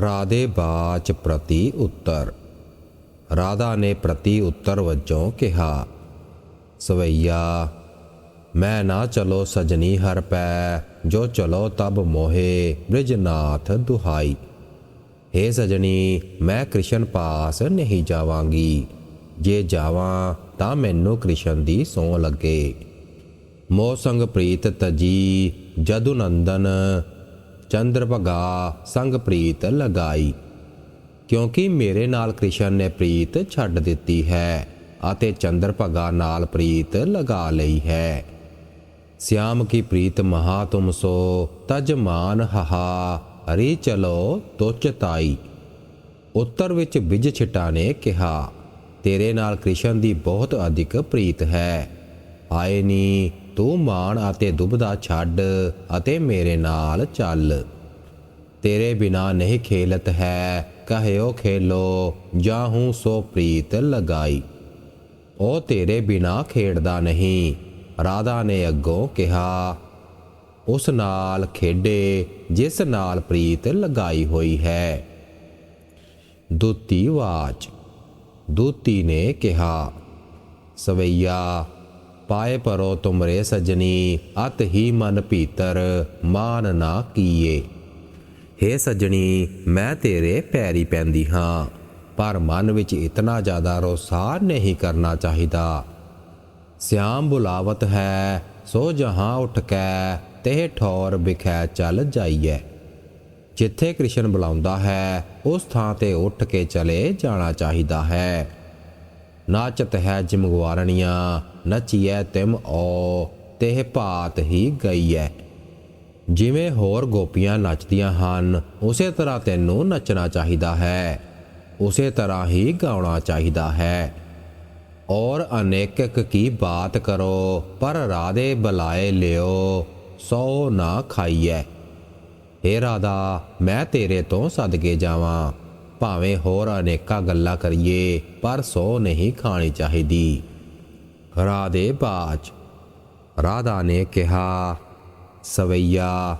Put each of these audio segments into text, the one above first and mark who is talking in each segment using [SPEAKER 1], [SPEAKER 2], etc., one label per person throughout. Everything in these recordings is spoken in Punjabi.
[SPEAKER 1] ਰਾਧੇ ਬਾਚ ਪ੍ਰਤੀ ਉੱਤਰ। ਰਾਧਾ ਨੇ ਪ੍ਰਤੀ ਉੱਤਰ ਵਜੋਂ ਕਿਹਾ, ਸਵਈਆ, ਮੈਂ ਨਾ ਚਲੋ ਸਜਣੀ ਹਰ ਪੈ, ਜੋ ਚਲੋ ਤਬ ਮੋਹੇ ਬ੍ਰਿਜਨਾਥ ਦੁਹਾਈ। हे ਸਜਣੀ, ਮੈਂ ਕ੍ਰਿਸ਼ਨ ਪਾਸ ਨਹੀਂ ਜਾਵਾਂਗੀ। ਜੇ ਜਾਵਾਂ ਤਾਂ ਮੈਨੂੰ ਕ੍ਰਿਸ਼ਨ ਦੀ ਸੌ ਲੱਗੇ। ਮੋਹ ਸੰਗ ਪ੍ਰੀਤ ਤਜੀ, ਜਦੁ ਨੰਦਨ ਚੰਦਰ ਭਗਾ, ਸੰਗ ਪ੍ਰੀਤ ਲਗਾਈ। ਕਿਉਂਕਿ ਮੇਰੇ ਨਾਲ ਕ੍ਰਿਸ਼ਨ ਨੇ ਪ੍ਰੀਤ ਛੱਡ ਦਿੱਤੀ ਹੈ ਅਤੇ ਚੰਦਰ ਭਗਾ ਨਾਲ ਪ੍ਰੀਤ ਲਗਾ ਲਈ ਹੈ। ਸਿਆਮ ਕੀ ਪ੍ਰੀਤ ਮਹਾ ਤੁਮ ਸੋ, ਤਜ ਮਾਨ ਹਹਾ, ਹਰੀ ਚਲੋ ਤੁਚਤਾਈ ਉੱਤਰ ਵਿੱਚ ਬਿਜ ਛਿਟਾ ਨੇ ਕਿਹਾ, ਤੇਰੇ ਨਾਲ ਕ੍ਰਿਸ਼ਨ ਦੀ ਬਹੁਤ ਅਧਿਕ ਪ੍ਰੀਤ ਹੈ। ਆਏ ਨੀ, ਤੂੰ ਮਾਣ ਅਤੇ ਦੁਬਦਾ ਛੱਡ ਅਤੇ ਮੇਰੇ ਨਾਲ ਚੱਲ। ਤੇਰੇ ਬਿਨਾ ਨਹੀਂ ਖੇਲਤ ਹੈ। ਕਹਿਓ ਖੇਲੋ ਜਾਂ ਹੂੰ ਸੋ ਪ੍ਰੀਤ ਲਗਾਈ। ਉਹ ਤੇਰੇ ਬਿਨਾ ਖੇਡਦਾ ਨਹੀਂ, ਰਾਧਾ ਨੇ ਅੱਗੋਂ ਕਿਹਾ। ਉਸ ਨਾਲ ਖੇਡੇ, ਜਿਸ ਨਾਲ ਪ੍ਰੀਤ ਲਗਾਈ ਹੋਈ ਹੈ। ਦੁੱਤੀ ਵਾਚ। ਦੁੱਤੀ ਨੇ ਕਿਹਾ, ਸਵਈਆ, ਪਾਏ ਪਰੋ ਤੁਮਰੇ ਸਜਣੀ, ਅਤ ਹੀ ਮਨ ਭੀਤਰ, ਮਾਨ ਨਾ ਕੀਏ। ਹੇ ਸੱਜਣੀ, ਮੈਂ ਤੇਰੇ ਪੈਰੀ ਪੈਂਦੀ ਹਾਂ, ਪਰ ਮਨ ਵਿੱਚ ਇਤਨਾ ਜ਼ਿਆਦਾ ਰੋਸਾ ਨਹੀਂ ਕਰਨਾ ਚਾਹੀਦਾ। ਸਿਆਮ ਬੁਲਾਵਤ ਹੈ, ਸੋ ਜਹਾਂ ਉੱਠ ਕੇ ਤੇ ਠੌਰ ਵਿਖੈ ਚੱਲ ਜਾਈਏ ਜਿੱਥੇ ਕ੍ਰਿਸ਼ਨ ਬੁਲਾਉਂਦਾ ਹੈ, ਉਸ ਥਾਂ ਤੇ ਉੱਠ ਕੇ ਚਲੇ ਜਾਣਾ ਚਾਹੀਦਾ ਹੈ। ਨਾਚਤ ਹੈ ਜਿਮਗਵਾਰਣੀਆਂ ਨਚੀਐ ਤਿਮ ਓ ਤੇ ਭਾਤ ਹੀ ਗਈਐ। ਜਿਵੇਂ ਹੋਰ ਗੋਪੀਆਂ ਨੱਚਦੀਆਂ ਹਨ, ਉਸੇ ਤਰ੍ਹਾਂ ਤੈਨੂੰ ਨੱਚਣਾ ਚਾਹੀਦਾ ਹੈ। ਉਸੇ ਤਰ੍ਹਾਂ ਹੀ ਗਾਉਣਾ ਚਾਹੀਦਾ ਹੈ। ਔਰ ਅਨੇਕਕ ਕੀ ਬਾਤ ਕਰੋ, ਪਰ ਰਾਧੇ ਬੁਲਾਏ ਲਿਓ, ਸੋ ਨਾ ਖਾਈਐ। ਏ ਰਾਧਾ ਮੈਂ ਤੇਰੇ ਤੋਂ ਸਦਕੇ ਜਾਵਾਂ। ਭਾਵੇਂ ਹੋਰ ਅਨੇਕਾਂ ਗੱਲਾਂ ਕਰੀਏ, ਪਰ ਸੋ ਨਹੀਂ ਖਾਣੀ ਚਾਹੀਦੀ। ਰਾਧੇ ਬਾਜ। ਰਾਧਾ ਨੇ ਕਿਹਾ ਸਵਈਆ।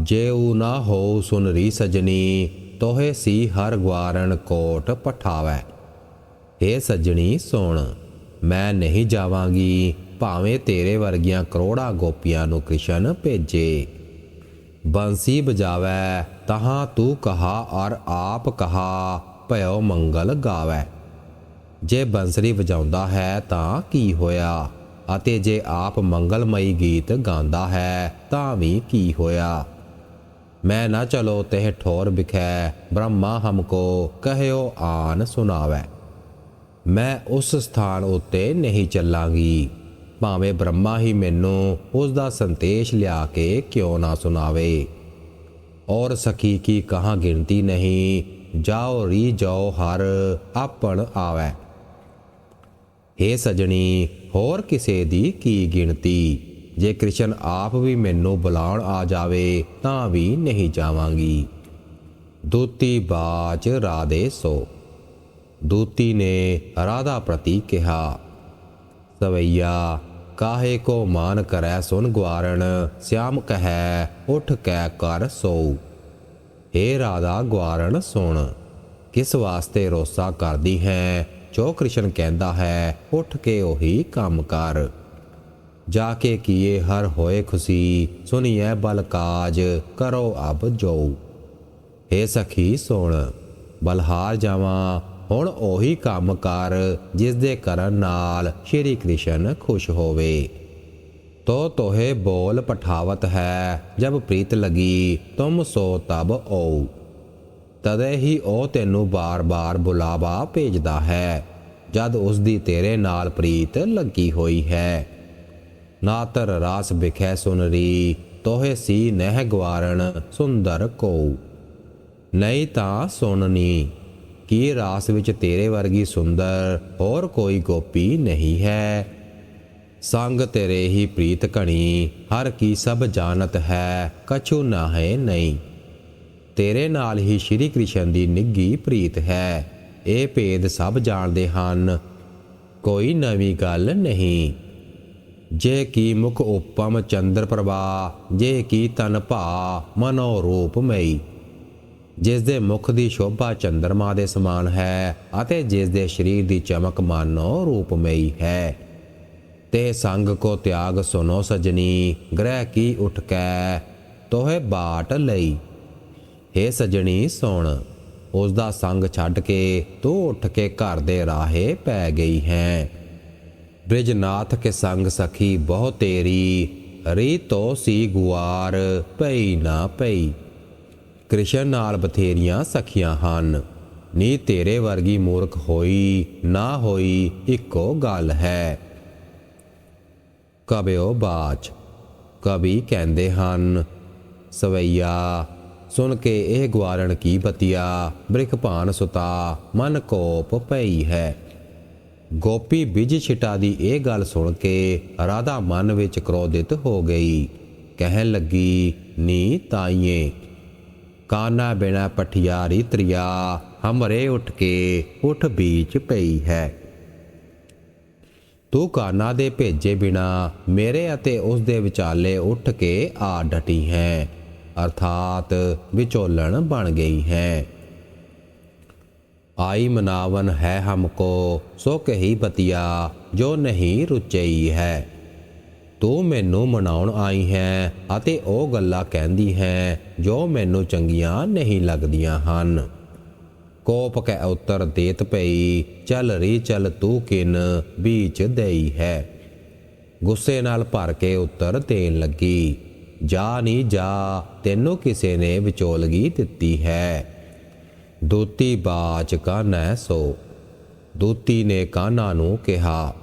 [SPEAKER 1] ਜੇ ਉਹ ਨਾ ਹੋ ਸੁਨਰੀ ਸਜਣੀ, ਤੋਹੇ ਸੀ ਹਰ ਗਵਾਰਣ ਕੋਟ ਪਠਾਵੈ। ਏ ਸਜਣੀ, ਸੁਣ, ਮੈਂ ਨਹੀਂ ਜਾਵਾਂਗੀ, ਭਾਵੇਂ ਤੇਰੇ ਵਰਗੀਆਂ ਕਰੋੜਾ ਗੋਪੀਆਂ ਨੂੰ ਕ੍ਰਿਸ਼ਨ ਭੇਜੇ। ਬੰਸੀ ਬਜਾਵੈ, ਤਹਾਂ ਤੂੰ ਕਹਾ ਔਰ ਆਪ ਕਹਾ, ਭਇਓ ਮੰਗਲ ਗਾਵੈ। ਜੇ ਬੰਸਰੀ ਵਜਾਉਂਦਾ ਹੈ ਤਾਂ ਕੀ ਹੋਇਆ? ਅਤੇ ਜੇ ਆਪ ਮੰਗਲਮਈ ਗੀਤ ਗਾਉਂਦਾ ਹੈ, ਤਾਂ ਵੀ ਕੀ ਹੋਇਆ? ਮੈਂ ਨਾ ਚਲੋ ਤਹਿ ਠੋਰ ਵਿਖੈ, ਬ੍ਰਹਮਾ ਹਮਕੋ ਕਹਿਓ ਆਨ ਸੁਨਾਵੈ ਮੈਂ ਉਸ ਸਥਾਨ ਉੱਤੇ ਨਹੀਂ ਚੱਲਾਂਗੀ। ਭਾਵੇਂ ਬ੍ਰਹਮਾ ਹੀ ਮੈਨੂੰ ਉਸ ਦਾ ਸੰਤੇਸ਼ ਲਿਆ ਕੇ ਕਿਉਂ ਨਾ ਸੁਣਾਵੇ। ਔਰ ਸਖੀ ਕੀ ਕਹਾਂ ਗਿਣਤੀ ਨਹੀਂ, ਜਾਓ ਰੀ ਜਾਓ ਹਰ ਆਪਣ ਆਵੈ। ਹੇ ਸਜਣੀ, ਹੋਰ ਕਿਸੇ ਦੀ ਕੀ ਗਿਣਤੀ? ਜੇ ਕ੍ਰਿਸ਼ਨ ਆਪ ਵੀ ਮੈਨੂੰ ਬੁਲਾਉਣ ਆ ਜਾਵੇ, ਤਾਂ ਵੀ ਨਹੀਂ ਜਾਵਾਂਗੀ। ਦੂਤੀ ਬਾਚ ਰਾਦੇ ਸੋ। ਦੂਤੀ ਨੇ ਰਾਧਾ ਪ੍ਰਤੀ ਕਿਹਾ, ਸਵਈਆ, ਕਾਹੇ ਕੋ ਮਾਨ ਕਰੈ ਸੁਨ ਗਵਾਰਣ ਸਿਆਮ ਕਹੈ, ਉਠ ਕੈ ਕਰ ਸੋ ਏ ਰਾਧਾ ਗਵਾਰਣ ਸੁਣ, ਕਿਸ ਵਾਸਤੇ ਰੋਸਾ ਕਰਦੀ ਹੈ? ਜੋ ਕ੍ਰਿਸ਼ਨ ਕਹਿੰਦਾ ਹੈ, ਉੱਠ ਕੇ ਉਹੀ ਕੰਮ ਕਰ। ਜਾ ਕੇ ਕੀਏ ਹਰ ਹੋਏ ਖੁਸ਼ੀ, ਸੁਨੀਐ ਬਲ ਕਾਜ, ਕਰੋ ਅਬ ਜੋ ਏ ਸਖੀ, ਸੁਣ, ਬਲਹਾਰ ਜਾਵਾਂ, ਹੁਣ ਉਹੀ ਕੰਮ ਕਰ, ਜਿਸ ਦੇ ਕਰਨ ਨਾਲ ਸ਼੍ਰੀ ਕ੍ਰਿਸ਼ਨ ਖੁਸ਼ ਹੋਵੇ। ਤੋ ਤੋਹੇ ਬੋਲ ਪਠਾਵਤ ਹੈ, ਜਬ ਪ੍ਰੀਤ ਲਗੀ, ਤੁਮ ਸੋ ਤਬ ਓ ਤਦੇ ਹੀ ਉਹ ਤੈਨੂੰ ਬਾਰ-ਬਾਰ ਬੁਲਾਵਾ ਭੇਜਦਾ ਹੈ, ਜਦ ਉਸ ਦੀ ਤੇਰੇ ਨਾਲ ਪ੍ਰੀਤ ਲੱਗੀ ਹੋਈ ਹੈ। ਨਾਤਰ ਰਾਸ ਬਿਖੈ ਸੁਨਰੀ ਤੋਹੇ ਸੀ ਨਹਿ ਗਵਾਰਣ ਸੁੰਦਰ ਕੋ ਨਹੀਂ ਤਾਂ ਸੁਣਨੀ ਕੀ ਰਾਸ ਵਿੱਚ ਤੇਰੇ ਵਰਗੀ ਸੁੰਦਰ ਹੋਰ ਕੋਈ ਗੋਪੀ ਨਹੀਂ ਹੈ? ਸੰਗ ਤੇਰੇ ਹੀ ਪ੍ਰੀਤ ਘਣੀ, ਹਰ ਕੀ ਸਭ ਜਾਣਤ ਹੈ, ਕਛੂ ਨਾ ਹੈ ਨਹੀਂ। ਤੇਰੇ ਨਾਲ ਹੀ ਸ਼੍ਰੀ ਕ੍ਰਿਸ਼ਨ ਦੀ ਨਿੱਗੀ ਪ੍ਰੀਤ ਹੈ। ਇਹ ਭੇਦ ਸਭ ਜਾਣਦੇ ਹਨ। ਕੋਈ ਨਵੀਂ ਗੱਲ ਨਹੀਂ। ਜੇ ਕੀ ਮੁਖ ਉਪਮ ਚੰਦਰ ਪ੍ਰਭਾ, ਜੇ ਕੀ ਤਨ ਭਾ ਮਨੋ ਰੂਪਮਈ ਜਿਸ ਦੇ ਮੁਖ ਦੀ ਸ਼ੋਭਾ ਚੰਦਰਮਾ ਦੇ ਸਮਾਨ ਹੈ ਅਤੇ ਜਿਸ ਦੇ ਸਰੀਰ ਦੀ ਚਮਕ ਮਾਨੋ ਰੂਪਮਈ ਹੈ। ਤੇ ਸੰਗ ਕੋ ਤਿਆਗ ਸੁਨੋ ਸਜਣੀ, ਗ੍ਰਹਿ ਕੀ ਉਠ ਕੈ ਤੋਹੇ ਬਾਟ ਲਈ। ਹੇ ਸਜਣੀ ਸੁਣ ਉਸ ਦਾ ਸੰਗ ਛੱਡ ਕੇ ਤੂੰ ਉੱਠ ਕੇ ਘਰ ਦੇ ਰਾਹੇ ਪੈ ਗਈ ਹੈ। ਬ੍ਰਿਜਨਾਥ ਕੇ ਸੰਗ ਸਖੀ, ਬਹੁ ਤੇਰੀ ਰੀ ਤੋ ਸੀ ਗੁਆਰ, ਪਈ ਨਾ ਪਈ। ਕ੍ਰਿਸ਼ਨ ਨਾਲ ਬਥੇਰੀਆਂ ਸਖੀਆਂ ਹਨ, ਨੀ ਤੇਰੇ ਵਰਗੀ ਮੂਰਖ ਹੋਈ, ਨਾ ਹੋਈ ਇੱਕੋ ਗੱਲ ਹੈ। ਕਬਿਓ ਬਾਚ, ਕਵੀ ਕਹਿੰਦੇ ਹਨ, ਸਵਈਆ ਸੁਣ ਕੇ ਇਹ ਗਵਾਰਣ ਕੀ ਬਤੀਆ? ਬ੍ਰਿਖ ਭਾਨ ਸੁਤਾ, ਮਨ ਕੋਪ ਪਈ ਹੈ। ਗੋਪੀ ਬਿਜ ਛਿਟਾ ਦੀ ਇਹ ਗੱਲ ਸੁਣ ਕੇ ਰਾਧਾ ਮਨ ਵਿੱਚ ਕ੍ਰੋਧਿਤ ਹੋ ਗਈ। ਕਹਿਣ ਲੱਗੀ, ਨੀ ਤਾਈਏ, ਕਾਨਾ ਬਿਨਾ ਪਠਿਆਰੀ ਤ੍ਰਿਆ, ਹਮਰੇ ਉੱਠ ਕੇ ਉਠ ਬੀਚ ਪਈ ਹੈ। ਤੂੰ ਕਾਨਾ ਦੇ ਭੇਜੇ ਬਿਨਾ ਮੇਰੇ ਅਤੇ ਉਸ ਦੇ ਵਿਚਾਲੇ ਉੱਠ ਕੇ ਆ ਡਟੀ ਹੈ। ਅਰਥਾਤ ਵਿਚੋਲਣ ਬਣ ਗਈ ਹੈ। ਆਈ ਮਨਾਵਨ ਹੈ ਹਮਕੋ ਸੋ ਕਹੀ ਬਤਿਆ ਜੋ ਨਹੀਂ ਰੁਚਈ ਹੈ। ਤੂੰ ਮੈਨੂੰ ਮਨਾਉਣ ਆਈ ਹੈ ਅਤੇ ਉਹ ਗੱਲਾਂ ਕਹਿੰਦੀ ਹੈ, ਜੋ ਮੈਨੂੰ ਚੰਗੀਆਂ ਨਹੀਂ ਲੱਗਦੀਆਂ ਹਨ। ਕੋਪ ਕੈ ਉਤਰ ਦੇਤ ਪਈ, ਚੱਲ ਰੀ ਚੱਲ ਤੂੰ ਕਿਨ ਵਿੱਚ ਦੇਈ ਹੈ। ਗੁੱਸੇ ਨਾਲ ਭਰ ਕੇ ਉੱਤਰ ਦੇਣ ਲੱਗੀ। ਜਾ ਨਹੀਂ ਜਾ, ਤੈਨੂੰ ਕਿਸੇ ਨੇ ਵਿਚੋਲਗੀ ਦਿੱਤੀ ਹੈ। ਦੂਤੀ ਬਾਚ ਕਾਨੈ ਸੋ, ਦੂਤੀ ਨੇ ਕਾਨਾ ਨੂੰ ਕਿਹਾ,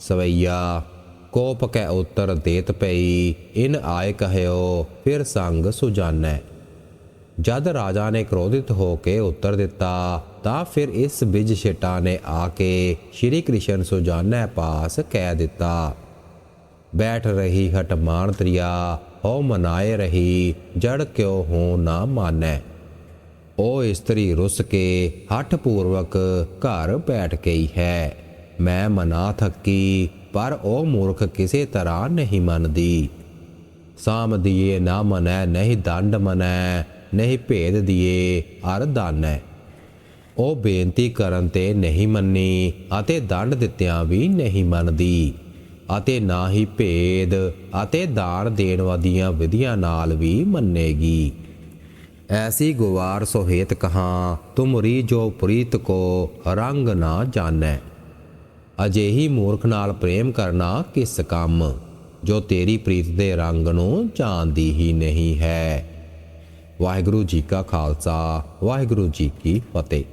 [SPEAKER 1] ਸਵਈਆ, ਕੋਪ ਕੈ ਉਤਰ ਦੇਤ ਪਈ, ਇਨ ਆਏ ਕਹਿਓ, ਫਿਰ ਸੰਗ ਸੁਜਾਨੈ। ਜਦ ਰਾਜਾ ਨੇ ਕ੍ਰੋਧਿਤ ਹੋ ਕੇ ਉੱਤਰ ਦਿੱਤਾ, ਤਾਂ ਫਿਰ ਇਸ ਬਿਜ ਸ਼ੇਟਾ ਨੇ ਆ ਕੇ ਸ਼੍ਰੀ ਕ੍ਰਿਸ਼ਨ ਸੁਜਾਨੈ ਪਾਸ ਕਹਿ ਦਿੱਤਾ, ਬੈਠ ਰਹੀ ਹਟ ਮਾਨ ਤ੍ਰਿਆ ਹੋ ਮਨਾਏ ਰਹੀ, ਜੜ ਕਿਉ ਹੋ ਨਾ ਮਾਨੈ? ਉਹ ਇਸਤਰੀ ਰੁੱਸ ਕੇ ਹੱਠ ਪੂਰਵਕ ਘਰ ਬੈਠ ਗਈ ਹੈ। ਮੈਂ ਮਨਾ ਥੱਕੀ, ਪਰ ਉਹ ਮੂਰਖ ਕਿਸੇ ਤਰ੍ਹਾਂ ਨਹੀਂ ਮੰਨਦੀ। ਸਾਮ ਦੀਏ, ਨਾ ਮਨੈ, ਨਹੀਂ ਦੰਡ ਮਨੈ, ਨਹੀਂ ਭੇਦ ਦੀਏ ਅਰ ਦਾਨੈ। ਉਹ ਬੇਨਤੀ ਕਰਨ ਤੇ ਨਹੀਂ ਮੰਨੀ ਅਤੇ ਦੰਡ ਦਿੱਤਿਆਂ ਵੀ ਨਹੀਂ ਮੰਨਦੀ। ਅਤੇ ਨਾ ਹੀ ਭੇਦ ਅਤੇ ਦਾਨ ਦੇਣ ਵਾਦੀਆਂ ਵਿਧੀਆਂ ਨਾਲ ਵੀ ਮੰਨੇਗੀ। ਐਸੀ ਗੁਵਾਰ ਸੋਹੇਤ ਕਹਾ ਤੁਮਰੀ ਜੋ ਪ੍ਰੀਤ ਕੋ ਰੰਗ ਨਾ ਜਾਣੈ। ਅਜਿਹੀ ਮੂਰਖ ਨਾਲ ਪ੍ਰੇਮ ਕਰਨਾ ਕਿਸ ਕੰਮ? ਜੋ ਤੇਰੀ ਪ੍ਰੀਤ ਦੇ ਰੰਗ ਨੂੰ ਜਾਣਦੀ ਹੀ ਨਹੀਂ ਹੈ। ਵਾਹਿਗੁਰੂ ਜੀ ਕਾ ਖਾਲਸਾ, ਵਾਹਿਗੁਰੂ ਜੀ ਕੀ ਫਤਿਹ।